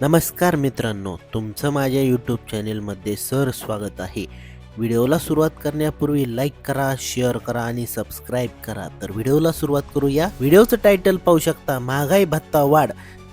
नमस्कार मित्रांनो तुमचं माझ्या यूट्यूब चॅनेलमध्ये सर स्वागत आहे. व्हिडिओला सुरुवात करण्यापूर्वी लाईक करा शेअर करा आणि सबस्क्राईब करा. तर व्हिडिओला सुरुवात करूया. व्हिडिओचं टायटल पाहू शकता महागाई भत्ता वाढ.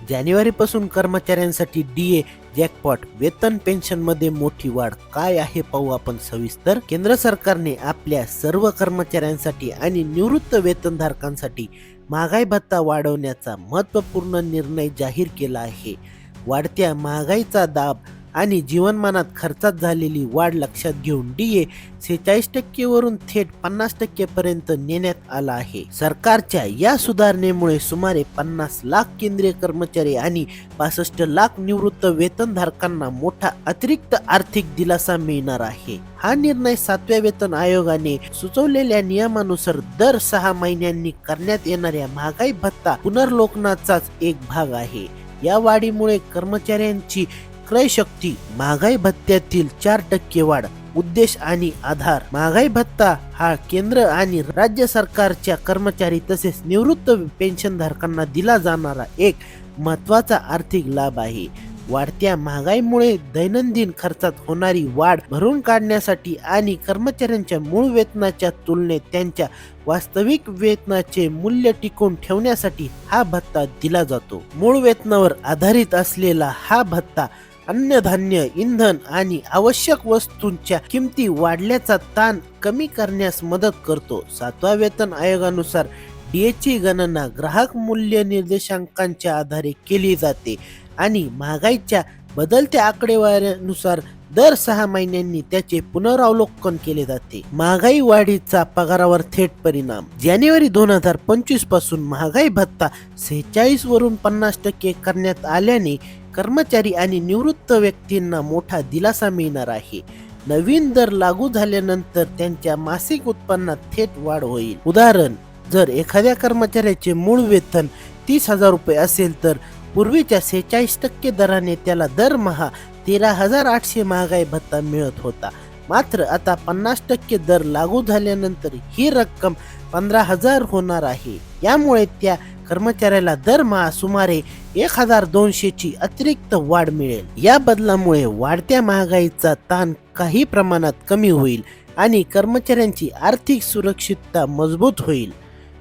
जानेवारीपासून कर्मचाऱ्यांसाठी डी ए जॅकपॉट वेतन पेन्शनमध्ये मोठी वाढ. काय आहे पाहू आपण सविस्तर. केंद्र सरकारने आपल्या सर्व कर्मचाऱ्यांसाठी आणि निवृत्त वेतनधारकांसाठी महागाई भत्ता वाढवण्याचा महत्त्वपूर्ण निर्णय जाहीर केला आहे. वाढत्या महागाईचा दाब आणि जीवनमानात खर्चात झालेली वाढ लक्षात घेऊन डी ए सेहेचाळीस टक्केवरून थेट पन्नास टक्केपर्यंत नेण्यात आला आहे. सरकारच्या या सुधारणेमुळे सुमारे पन्नास लाख केंद्रीय कर्मचारी आणि पासष्ट लाख निवृत्त वेतनधारकांना मोठा अतिरिक्त आर्थिक दिलासा मिळणार आहे. हा निर्णय सातव्या वेतन आयोगाने सुचवलेल्या नियमानुसार दर सहा महिन्यांनी करण्यात येणाऱ्या महागाई भत्ता पुनर्लोकनाचाच एक भाग आहे. या वाढीमुळे कर्मचाऱ्यांची क्रयशक्ती महागाई भत्त्यातील चार टक्के वाढ उद्देश आणि आधार. महागाई भत्ता हा केंद्र आणि राज्य सरकारच्या कर्मचारी तसेच निवृत्त पेन्शनधारकांना दिला जाणारा एक महत्त्वाचा आर्थिक लाभ आहे. वाढत्या महागाईमुळे दैनंदिन खर्चात होणारी वाढ भरून काढण्यासाठी आणि कर्मचाऱ्यांच्या मूळ वेतनाच्या तुलनेत त्यांच्या वास्तविक वेतनाचे मूल्य टिकून ठेवण्यासाठी हा भत्ता दिला जातो. मूळ वेतनावर आधारित असलेला हा भत्ता अन्नधान्य इंधन आणि आवश्यक वस्तूंच्या किमती वाढल्याचा ताण कमी करण्यास मदत करतो. सातवा वेतन आयोगानुसार डीएची गणना ग्राहक मूल्य निर्देशांकांच्या आधारे केली जाते. आणि महागाईच्या बदलत्या आकडेवारीनुसार दर सहा महिन्यांनी त्याचे पुनरावलोकन केले जाते. महागाई वाढीचा पगारावर थेट परिणाम. जानेवारी दोन हजार पंचवीसपासून महागाई भत्ता सेहेचाळीस वरून पन्नास टक्के करण्यात आल्याने कर्मचारी आणि निवृत्त व्यक्तींना मोठा दिलासा मिळणार आहे. नवीन दर लागू झाल्यानंतर त्यांच्या मासिक उत्पन्नात थेट वाढ होईल. उदाहरण जर एखाद्या कर्मचाऱ्याचे मूळ वेतन तीस हजार रुपये असेल तर पूर्वीच्या सेहेचाळीस टक्के दराने त्याला दरमहा तेरा हजार आठशे महागाई भत्ता मिळत होता. मात्र आता पन्नास टक्के दर लागू झाल्यानंतर ही रक्कम पंधरा हजार होणार आहे. यामुळे त्या कर्मचाऱ्याला दरमहा सुमारे एक हजार दोनशेची अतिरिक्त वाढ मिळेल. या बदलामुळे वाढत्या महागाईचा ताण काही प्रमाणात कमी होईल आणि कर्मचाऱ्यांची आर्थिक सुरक्षितता मजबूत होईल.